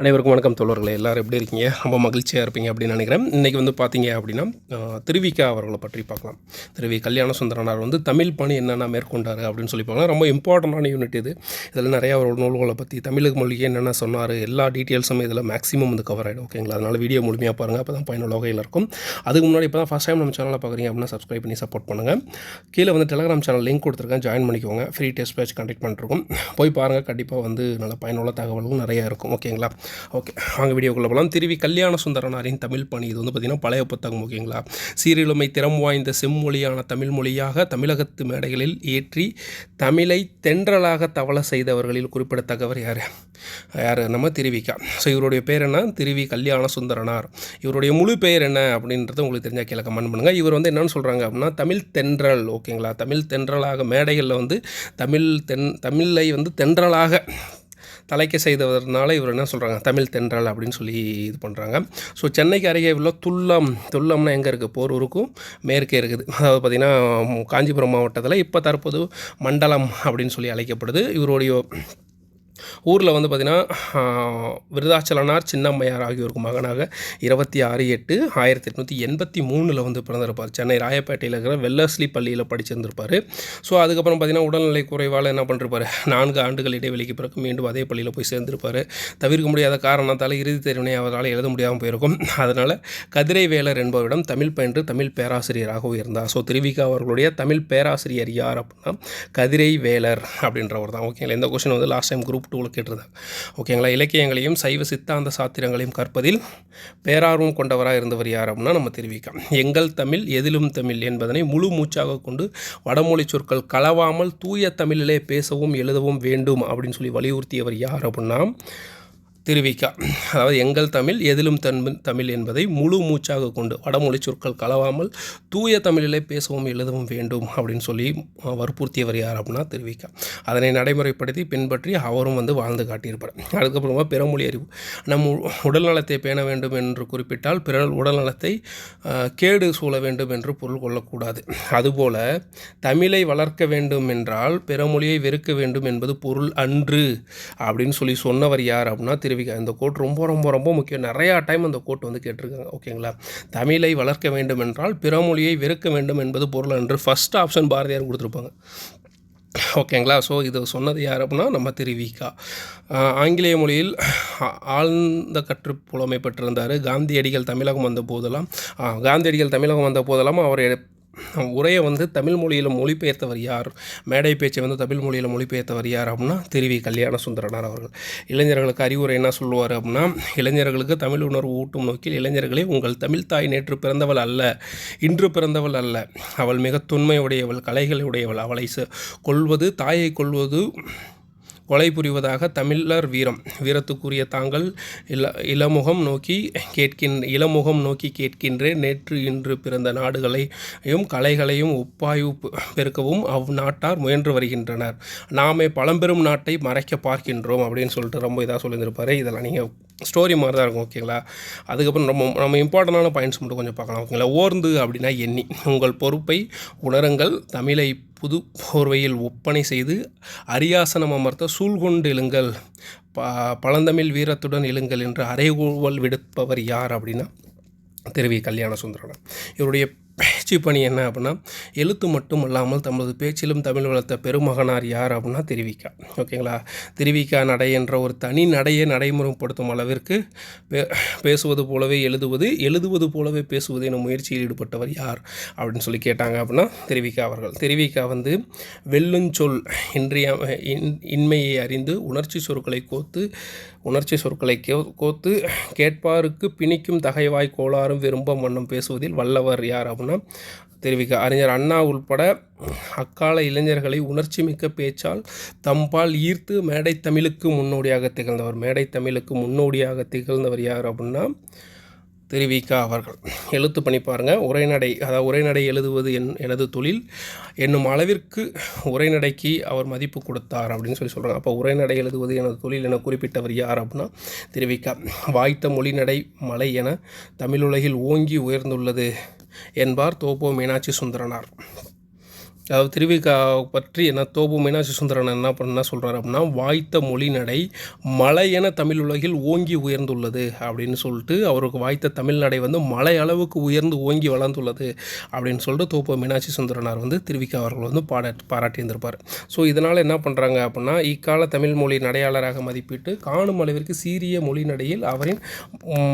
அனைவருக்கும் வணக்கம் தோழர்களே. எல்லாரும் எப்படி இருக்கீங்க? ரொம்ப மகிழ்ச்சியாக இருப்பீங்க அப்படின்னு நினைக்கிறேன். இன்றைக்கி வந்து பார்த்தீங்க அப்படின்னா திருவிக்கா அவர்களை பற்றி பார்க்கலாம். திருவி கல்யாண சுந்தரனார் வந்து தமிழ் பணி என்னென்ன மேற்கொண்டார் அப்படின்னு சொல்லி பார்க்கலாம். ரொம்ப இம்பார்ட்டண்டான யூனிட் இது. இதில் நிறையா அவரோட நூல்களை பற்றி தமிழுக்கு மொழிக்கு என்னென்ன சொன்னார் எல்லா டீட்டெயில்ஸும் இதில் மேக்ஸிமம் வந்து கவர் ஆகிடும் ஓகேங்களா அதனால் வீடியோ முழுமையாக பாருங்கள் அப்போ தான் பயனுள்ள வகையில் இருக்கும். அதுக்கு முன்னாடி இப்போ தான் ஃபஸ்ட் டைம் நம்ம சேனலை பார்க்குறீங்க அப்படின்னா சப்ஸ்கிரைப் பண்ணி சப்போர்ட் பண்ணுங்கள் கீழே வந்து டெலகிராம் சேனல் லிங்க் கொடுத்துருக்கேன். ஜாயின் பண்ணிக்கோங்க. ஃப்ரீ டெஸ்ட் பேட்ச் கண்டக்ட் பண்ணிருக்கோம் போய் பாருங்கள் கண்டிப்பாக வந்து நல்ல பயனுள்ள தகவல்களும் நிறையா இருக்கும் ஓகேங்களா ஓகே அவங்க வீடியோக்குள்ளே போகலாம் திருவி கல்யாண சுந்தரனாரின் தமிழ் பணி. இது வந்து பார்த்திங்கன்னா பழைய புத்தகம் ஓகேங்களா சீரியலுமை திறம் வாய்ந்த செம்மொழியான தமிழ் மொழியாக தமிழகத்து மேடைகளில் ஏற்றி தமிழை தென்றலாக தவள செய்தவர்களில் குறிப்பிடத்தக்கவர் யார்? யார்? நம்ம திருவிக்கா. ஸோ இவருடைய பேர் என்ன? திருவி கல்யாண சுந்தரனார். இவருடைய முழு பெயர் என்ன அப்படின்றது உங்களுக்கு தெரிஞ்சால் கீழே கமெண்ட் பண்ணுங்கள் இவர் வந்து என்னென்னு சொல்கிறாங்க அப்படின்னா தமிழ் தென்றல் ஓகேங்களா தமிழ் தென்றலாக மேடைகளில் வந்து தமிழ் தென் தமிழை வந்து தென்றலாக தலைக்க செய்தவர்னால இவர் என்ன சொல்கிறாங்க தமிழ் தென்றல் அப்படின்னு சொல்லி இது பண்ணுறாங்க ஸோ சென்னைக்கு அருகே உள்ள துல்லம் துல்லம்னா எங்கே இருக்குது போர் ஊருக்கும் மேற்கே இருக்குது. அதாவது பார்த்திங்கன்னா காஞ்சிபுரம் மாவட்டத்தில் இப்போ தற்போது மண்டலம் அப்படின்னு சொல்லி அழைக்கப்படுது. இவருடைய ஊரில் வந்து பார்த்திங்கன்னா விருதாச்சலனார் சின்னம்மையார் ஆகியோருக்கு மகனாக இருபத்தி ஆறு எட்டு ஆயிரத்தி எட்நூற்றி எண்பத்தி மூணில் வந்து பிறந்திருப்பார். சென்னை ராயப்பேட்டையில் இருக்கிற வெல்லஸ்லி பள்ளியில் படிச்சிருந்திருப்பார். ஸோ அதுக்கப்புறம் பார்த்திங்கன்னா உடல்நிலை குறைவால் என்ன பண்ணிருப்பார் நான்கு ஆண்டுகள் இடைவெளிக்கு பிறகு மீண்டும் அதே பள்ளியில் போய் சேர்ந்திருப்பார். தவிர்க்க முடியாத காரணத்தால் இறுதித் தேர்வினை அவரால் எழுத முடியாமல் போயிருக்கும். அதனால் கதிரை வேலர் என்பவரிடம் தமிழ் பயின்று தமிழ் பேராசிரியராக உயர்ந்தார். ஸோ திருவிகா அவர்களுடைய தமிழ் பேராசிரியர் யார் அப்படின்னா கதிரை வேலர் அப்படின்றவர் தான் ஓகேங்களா இந்த கொஸ்டின் வந்து லாஸ்ட் டைம் குரூப் டூவில் கேட்டிருந்தாங்க ஓகேங்களா? இலக்கியங்களையும் சைவ சித்தாந்த சாத்திரங்களையும் கற்பதில் பேரார்வம் கொண்டவராக இருந்தவர் யார் அப்படின்னா நம்ம தெரிவிக்கலாம் எங்கள் தமிழ் எதிலும் தமிழ் என்பதனை முழு மூச்சாக கொண்டு வடமொழி சொற்கள் கலவாமல் தூய தமிழிலே பேசவும் எழுதவும் வேண்டும் அப்படின்னு சொல்லி வலியுறுத்தியவர் யார் அப்படின்னா திருவிக்கா. அதாவது எங்கள் தமிழ் எதிலும் தன் தமிழ் என்பதை முழு மூச்சாக கொண்டு வடமொழி சொற்கள் கலவாமல் தூய தமிழிலே பேசவும் எழுதவும் வேண்டும் அப்படின்னு சொல்லி வற்புறுத்தியவர் யார் அப்படின்னா திருவிக்கா. அதனை நடைமுறைப்படுத்தி பின்பற்றி அவரும் வந்து வாழ்ந்து காட்டியிருப்பார். அதுக்கப்புறமா பிறமொழி அறிவு. நம் உடல் உடல்நலத்தை பேண வேண்டும் என்று குறிப்பிட்டால் பிறர் உடல் நலத்தை கேடு சூழ வேண்டும் என்று பொருள் கொள்ளக்கூடாது. அதுபோல தமிழை வளர்க்க வேண்டும் என்றால் பிறமொழியை வெறுக்க வேண்டும் என்பது பொருள் அன்று அப்படின்னு சொல்லி சொன்னவர் யார் அப்படின்னா திருவிக்கா இந்த கோட் ரொம்ப ரொம்ப ரொம்ப முக்கியம். நிறையா டைம் அந்த கோட் வந்து கேட்டிருக்காங்க. ஓகேங்களா தமிழை வளர்க்க வேண்டும் என்றால் பிறமொழியை வெறுக்க வேண்டும் என்பது பொருள் என்று ஃபஸ்ட் ஆப்ஷன் பாரதியார் கொடுத்துருப்பாங்க. ஓகேங்களா ஸோ இது சொன்னது யார் அப்படின்னா நம்ம திருவிக்கா ஆங்கிலேய மொழியில் ஆழ்ந்த கற்று புலமை பெற்றிருந்தார். காந்தியடிகள் தமிழகம் வந்த போதெல்லாம் காந்தியடிகள் தமிழகம் வந்த போதெல்லாம் அவர் உரையை வந்து தமிழ் மொழியில் மொழிபெயர்த்தவர் யார்? மேடை பேச்சை வந்து தமிழ் மொழியில் மொழிபெயர்த்தவர் யார் அப்படின்னா திருவி கல்யாண சுந்தரனார் அவர்கள். இளைஞர்களுக்கு அறிவுரை என்ன சொல்லுவார் அப்படின்னா இளைஞர்களுக்கு தமிழ் உணர்வு ஊட்டும் நோக்கில் இளைஞர்களே உங்கள் தமிழ் தாய் நேற்று பிறந்தவள் அல்ல இன்று பிறந்தவள் அல்ல. அவள் மிக தொன்மையுடையவள் கலைகளுடையவள். அவளை கொள்வது தாயை கொல்வது கொலை புரிவதாக தமிழர் வீரம். வீரத்துக்குரிய தாங்கள் இள இளமுகம் நோக்கி கேட்கின் இளமுகம் நோக்கி கேட்கின்றேன் நேற்று இன்று பிறந்த நாடுகளையும் கலைகளையும் ஒப்பாய்வு பெருக்கவும் அவ்நாட்டார் முயன்று வருகின்றனர். நாமே பழம்பெரும் நாட்டை மறைக்க பார்க்கின்றோம் அப்படின்னு சொல்லிட்டு ரொம்ப இதாக சொல்லியிருந்திருப்பாரு. இதெல்லாம் நீங்கள் ஸ்டோரி மாதிரி தான் இருக்கும் ஓகேங்களா? அதுக்கப்புறம் நம்ம நம்ம இம்பார்ட்டண்டான பாயிண்ட்ஸ் மட்டும் கொஞ்சம் பார்க்கலாம் ஓகேங்களா? ஓர்ந்து அப்படின்னா எண்ணி. உங்கள் பொறுப்பை உணருங்கள். தமிழை புது போர்வையில் ஒப்பனை செய்து அரியாசனம் அமர்த்த சூழ்கொண்டு எழுங்கள். ப பழந்தமிழ் வீரத்துடன் எழுங்கள் என்று அறைகூவல் விடுப்பவர் யார் அப்படின்னா திருவி கல்யாண சுந்தரன் இவருடைய முயற்சி பணி என்ன அப்படின்னா எழுத்து மட்டும் அல்லாமல் தமது பேச்சிலும் தமிழ் வளர்த்த பெருமகனார் யார் அப்படின்னா திருவிக்கா. ஓகேங்களா? திருவிக்கா நடை என்ற ஒரு தனி நடையை நடைமுறைப்படுத்தும் அளவிற்கு பே பேசுவது போலவே எழுதுவது எழுதுவது போலவே பேசுவது எனும் முயற்சியில் ஈடுபட்டவர் யார் அப்படின்னு சொல்லி கேட்டாங்க அப்படின்னா திருவிக்கா அவர்கள். திருவிக்கா வந்து வெல்லுஞ்சொல் இன்றைய இன் இன்மையை அறிந்து உணர்ச்சி சொற்களை கோத்து உணர்ச்சி சொற்களை கோ கோத்து கேட்பாருக்கு பிணிக்கும் தகைவாய் கோளாறும் விரும்பும் வண்ணம் பேசுவதில் வல்லவர் யார் அப்படின்னா தெரிவிக்க அறிஞர் அண்ணா உள்பட அக்கால இளைஞர்களை உணர்ச்சி மிக்க பேச்சால் தம்பால் ஈர்த்து மேடை தமிழுக்கு முன்னோடியாக திகழ்ந்தவர். மேடை தமிழுக்கு முன்னோடியாக திகழ்ந்தவர் யார் அப்படின்னா தெரிவிக்கா அவர்கள். எழுத்து பண்ணி பாருங்கள் உரைநடை அதாவது உரைநடை எழுதுவது என் எனது தொழில். என்னும் அளவிற்கு உரைநடைக்கு அவர் மதிப்பு கொடுத்தார் அப்படின்னு சொல்லி சொல்கிறாங்க அப்போ உரைநடை எழுதுவது எனது தொழில் என குறிப்பிட்டவர் யார் அப்படின்னா தெரிவிக்கா. வாய்த்த மொழிநடை மலை என தமிழுலகில் ஓங்கி உயர்ந்துள்ளது. என்பார் தோப்போ மீனாட்சி சுந்தரனார். அதாவது திருவிகா பற்றி என்ன தோப்பு மீனாட்சி சுந்தரன் என்ன பண்ண சொல்கிறார் அப்படின்னா வாய்த்த மொழி நடை மலையென தமிழ் உலகில் ஓங்கி உயர்ந்துள்ளது அப்படின்னு சொல்லிட்டு அவருக்கு வாய்த்த தமிழ் நடை வந்து மலை அளவுக்கு உயர்ந்து ஓங்கி வளர்ந்துள்ளது அப்படின்னு சொல்லிட்டு தோப்பு மீனாட்சி சுந்தரனார் வந்து திருவிக்கா அவர்கள் வந்து பாட பாராட்டியிருந்திருப்பார். ஸோ இதனால் என்ன பண்ணுறாங்க அப்படின்னா இக்கால தமிழ் மொழி நடையாளராக மதிப்பிட்டு காணும் அளவிற்கு சீரிய மொழி நடையில் அவரின்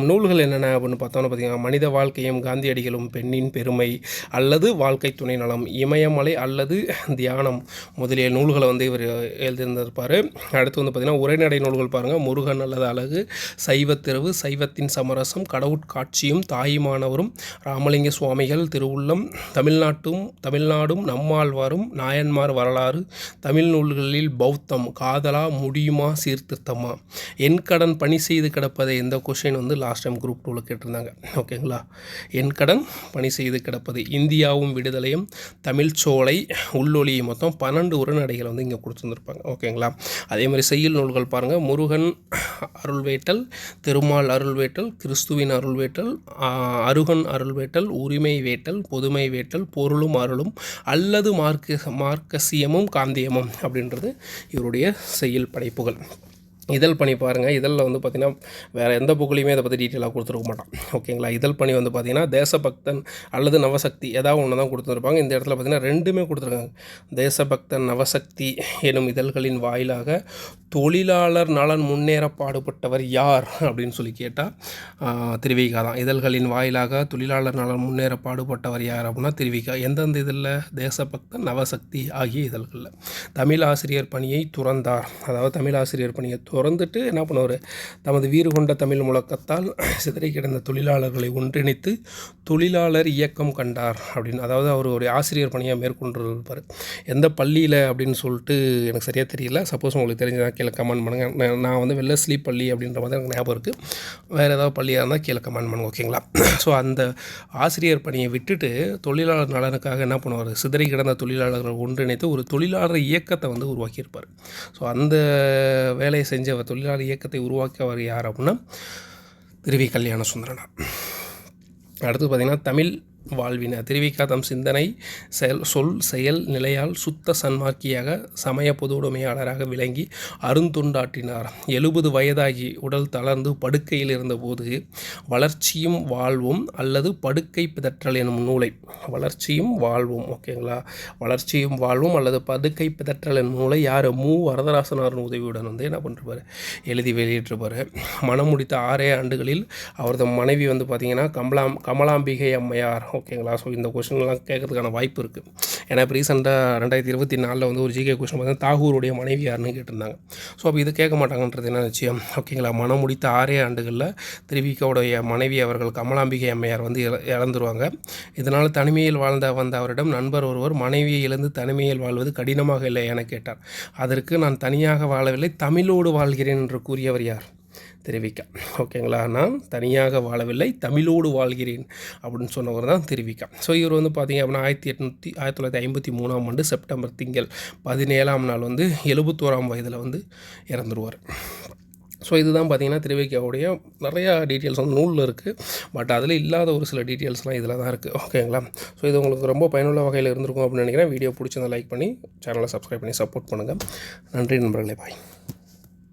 நூல்கள் என்னென்ன அப்படின்னு பார்த்தோம்னா பார்த்தீங்கன்னா மனித வாழ்க்கையும் காந்தியடிகளும் பெண்ணின் பெருமை அல்லது வாழ்க்கை துணை நலம் இமயமலை அல்லது தியானம் முதலிய நூல்களை வந்து இவர் எழுதியிருந்திருப்பார். அடுத்து வந்து பார்த்திங்கன்னா உரைநடை நூல்கள் பாருங்கள் முருகன் அல்லது அழகு சைவத்திரவு சைவத்தின் சமரசம் கடவுட்காட்சியும் தாயுமானவரும் ராமலிங்க சுவாமிகள் திருவுள்ளம் தமிழ்நாட்டும் தமிழ்நாடும் நம்மாழ்வாரும் நாயன்மார் வரலாறு தமிழ் நூல்களில் பௌத்தம் காதலா முடியுமா சீர்திருத்தமா? என் கடன் பணி செய்து கிடப்பதை இந்த கொஷின் வந்து லாஸ்ட் டைம் குரூப் டூவில் கேட்டிருந்தாங்க. ஓகேங்களா என் கடன் பணி செய்து கிடப்பது இந்தியாவும் விடுதலையும் தமிழ்ச்சோலை உள்ளொளி மொத்தம் பன்னெண்டு உரைநடைகள் வந்து இங்கே கொடுத்துருந்துருப்பாங்க. ஓகேங்களா? அதே மாதிரி செய்யுள் நூல்கள் பாருங்கள் முருகன் அருள்வேட்டல் திருமால் அருள்வேட்டல் கிறிஸ்துவின் அருள்வேட்டல் அருகன் அருள்வேட்டல் உரிமை வேட்டல் பொதுமை வேட்டல் பொருளும் அருளும் அல்லது மார்க்க மார்க்கசியமும் காந்தியமும் அப்படின்றது இவருடைய செய்யுள் படைப்புகள். இதழ் பணி பாருங்கள் இதழில் வந்து பார்த்திங்கன்னா வேறு எந்த புக்குலையுமே இதை பற்றி டீட்டெயிலாக கொடுத்துருக்க மாட்டான். ஓகேங்களா? இதழ் பணி வந்து பார்த்திங்கன்னா தேசபக்தன் அல்லது நவசக்தி ஏதாவது ஒன்று தான் கொடுத்துருப்பாங்க. இந்த இடத்துல பார்த்திங்கன்னா ரெண்டுமே கொடுத்துருக்காங்க. தேசபக்தன் நவசக்தி எனும் இதழ்களின் வாயிலாக தொழிலாளர் நலன் முன்னேற பாடுபட்டவர் யார் அப்படின்னு சொல்லி கேட்டால் திருவிகா தான். இதழ்களின் வாயிலாக தொழிலாளர் நலன் முன்னேற பாடுபட்டவர் யார் அப்படின்னா திருவிகா. எந்தெந்த இதில் தேசபக்தன் நவசக்தி ஆகிய இதழ்களில். தமிழ் ஆசிரியர் பணியை துறந்தார். அதாவது தமிழ் ஆசிரியர் பணியை துறந்துட்டு என்ன பண்ணுவார்? தமது வீறு கொண்ட தமிழ் முழக்கத்தால் சிதறி கிடந்த தொழிலாளர்களை ஒன்றிணைத்து தொழிலாளர் இயக்கம் கண்டார் அப்படின்னு. அதாவது அவர் ஒரு ஆசிரியர் பணியாக மேற்கொண்டிருப்பார். எந்த பள்ளியில் அப்படின்னு சொல்லிட்டு எனக்கு சரியாக தெரியல. சப்போஸ் உங்களுக்கு தெரிஞ்சதா கீழே கமெண்ட் பண்ணுங்கள் நான் நான் வந்து வெள்ளஸ்லி பள்ளி அப்படின்ற மாதிரி எனக்கு ஞாபகம் இருக்குது வேறு ஏதாவது பள்ளியாக இருந்தால் கீழே கமெண்ட் பண்ணுங்க ஓகேங்களா ஸோ அந்த ஆசிரியர் பணியை விட்டுட்டு தொழிலாளர் நலனுக்காக என்ன பண்ணுவார்? சிதறி கிடந்த தொழிலாளர்கள் ஒன்றிணைத்து ஒரு தொழிலாளர் இயக்கத்தை வந்து உருவாக்கியிருப்பார். ஸோ அந்த வேலையை செஞ்சவர் தொழிலாளர் இயக்கத்தை உருவாக்கியவர் யார் அப்படின்னா திருவி கல்யாண சுந்தரனா அடுத்து பார்த்திங்கன்னா தமிழ் வாழ்வின. திருவிக்கா தம் சிந்தனை செயல் சொல் செயல் நிலையால் சுத்த சன்மார்க்கியாக சமய பொதுவுடைமையாளராக விளங்கி அருந்துண்டாட்டினார் எழுபது வயதாகி உடல் தளர்ந்து படுக்கையில் இருந்தபோது வளர்ச்சியும் வாழ்வும் அல்லது படுக்கை பிதற்றல் எனும் நூலை வளர்ச்சியும் வாழ்வும் ஓகேங்களா வளர்ச்சியும் வாழ்வும் அல்லது படுக்கை பிதற்றல் எனும் நூலை யார்? மு. வரதராசனாரின் உதவியுடன் வந்து என்ன பண்ணிருப்பார் எழுதி வெளியிட்டிருப்பார். மனம் முடித்த ஆறே ஆண்டுகளில் அவரது மனைவி வந்து பார்த்திங்கன்னா கமலாம் கமலாம்பிகை அம்மையார் ஓகேங்களா? ஸோ இந்த கொஷின்லாம் கேட்கறதுக்கான வாய்ப்பு இருக்குது ஏன்னா இப்போ ரீசெண்டாக ரெண்டாயிரத்தி இருபத்தி நாலில் வந்து ஒரு ஜிகே கொஷின் பார்த்தீங்கன்னா தாகூருடைய மனைவி யாருன்னு கேட்டிருந்தாங்க. ஸோ அப்போ இது கேட்க மாட்டாங்கன்றது என்ன நிச்சயம்? ஓகேங்களா? மனம் முடித்த ஆறே ஆண்டுகளில் திருவிக்கோடைய மனைவி அவர்கள் கமலாம்பிகை அம்மையார் வந்து இழ- இழந்துருவாங்க. இதனால் தனிமையில் வாழ்ந்த வந்த அவரிடம் நண்பர் ஒருவர் மனைவியை இழந்து தனிமையில் வாழ்வது கடினமாக இல்லை என கேட்டார். அதற்கு நான் தனியாக வாழவில்லை தமிழோடு வாழ்கிறேன் என்று கூறியவர் யார்? தெரிவிக்கா. ஓகேங்களா? நான் தனியாக வாழவில்லை தமிழோடு வாழ்கிறேன் அப்படின்னு சொன்னவர் தான் தெரிவிக்கா. ஸோ இவர் வந்து பார்த்தீங்க அப்படின்னா ஆயிரத்தி எட்நூற்றி ஆயிரத்தி தொள்ளாயிரத்தி ஐம்பத்தி மூணாம் ஆண்டு செப்டம்பர் திங்கள் பதினேழாம் நாள் வந்து எழுபத்தோராம் வயதில் வந்து இறந்துருவார். ஸோ இதுதான் பார்த்தீங்கன்னா திருவைக்காவுடைய நிறையா டீட்டெயில்ஸ் வந்து நூலில் இருக்குது பட் அதில் இல்லாத ஒரு சில டீட்டெயில்ஸ்லாம் இதில் தான் இருக்குது ஓகேங்களா? ஸோ இது உங்களுக்கு ரொம்ப பயனுள்ள வகையில் இருந்திருக்கும் அப்படின்னு நினைக்கிறேன். வீடியோ பிடிச்சிருந்தா லைக் பண்ணி சேனலை சப்ஸ்கிரைப் பண்ணி சப்போர்ட் பண்ணுங்கள் நன்றி நண்பர்களே. பாய்